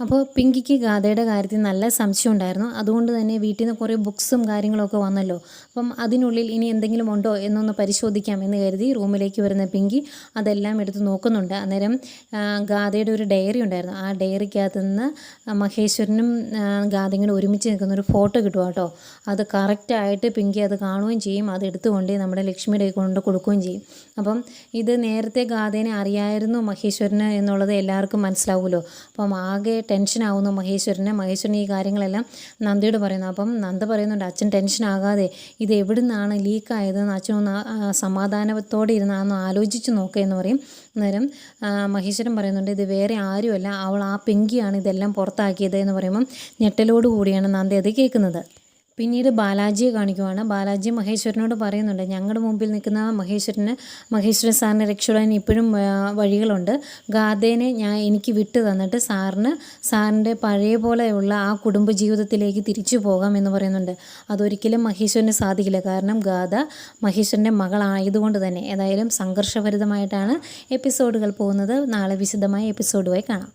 അപ്പോൾ പിങ്കിക്ക് ഗാഥയുടെ കാര്യത്തിൽ നല്ല സംശയം ഉണ്ടായിരുന്നു. അതുകൊണ്ട് തന്നെ വീട്ടിൽ നിന്ന് കുറേ ബുക്സും കാര്യങ്ങളൊക്കെ വന്നല്ലോ. അപ്പം അതിനുള്ളിൽ ഇനി എന്തെങ്കിലും ഉണ്ടോ എന്നൊന്ന് പരിശോധിക്കാം എന്ന് കരുതി റൂമിലേക്ക് വരുന്ന പിങ്കി അതെല്ലാം എടുത്ത് നോക്കുന്നുണ്ട്. അന്നേരം ഗാഥയുടെ ഒരു ഡയറി ഉണ്ടായിരുന്നു. ആ ഡയറിക്കകത്ത് നിന്ന് മഹേശ്വരനും ഗാഥയും ഒരുമിച്ച് നിൽക്കുന്ന ഒരു ഫോട്ടോ കിട്ടുക കേട്ടോ. അത് കറക്റ്റായിട്ട് പിങ്കി അത് കാണുകയും ചെയ്യും. അത് എടുത്തുകൊണ്ട് നമ്മുടെ ലക്ഷ്മിയുടെ കൊണ്ട് കൊടുക്കുകയും ചെയ്യും. അപ്പം ഇത് നേരത്തെ ഗാഥേനെ അറിയായിരുന്നു മഹേശ്വരന് എന്നുള്ളത് എല്ലാവർക്കും മനസ്സിലാവുമല്ലോ. അപ്പം ആകെ ടെൻഷനാവുന്നു മഹേശ്വരന് മഹേശ്വരൻ ഈ കാര്യങ്ങളെല്ലാം നന്ദിയോട് പറയുന്നു. അപ്പം നന്ദ പറയുന്നുണ്ട് അച്ഛൻ ടെൻഷൻ ടെൻഷനാകാതെ ഇത് എവിടെ നിന്നാണ് ലീക്കായതെന്ന് അച്ഛനൊന്ന് സമാധാനത്തോടെ ഇരുന്ന് ആലോചിച്ച് നോക്കുക എന്ന് പറയും. അന്നേരം മഹേശ്വരൻ പറയുന്നുണ്ട് ഇത് വേറെ ആരുമല്ല അവൾ ആ പെങ്കിയാണ് ഇതെല്ലാം പുറത്താക്കിയത് എന്ന് പറയുമ്പം ഞെട്ടലോടുകൂടിയാണ് നന്ദ അത് കേൾക്കുന്നത്. പിന്നീട് ബാലാജിയെ കാണിക്കുവാണ്. ബാലാജി മഹേശ്വരനോട് പറയുന്നുണ്ട് ഞങ്ങളുടെ മുമ്പിൽ നിൽക്കുന്ന മഹേശ്വരന് മഹേശ്വരൻ സാറിനെ രക്ഷപ്പെടാൻ ഇപ്പോഴും വഴികളുണ്ട്. ഗാഥേനെ ഞാൻ എനിക്ക് വിട്ടു തന്നിട്ട് സാറിന് സാറിന്റെ പഴയ പോലെയുള്ള ആ കുടുംബ ജീവിതത്തിലേക്ക് തിരിച്ചു പോകാം എന്ന് പറയുന്നുണ്ട്. അതൊരിക്കലും മഹേശ്വരന് സാധിക്കില്ല. കാരണം ഗാഥ മഹേശ്വരന്റെ മകളായതുകൊണ്ട് തന്നെ. ഏതായാലും സംഘർഷഭരിതമായിട്ടാണ് എപ്പിസോഡുകൾ പോകുന്നത്. നാളെ വിശദമായ എപ്പിസോഡുമായി കാണാം.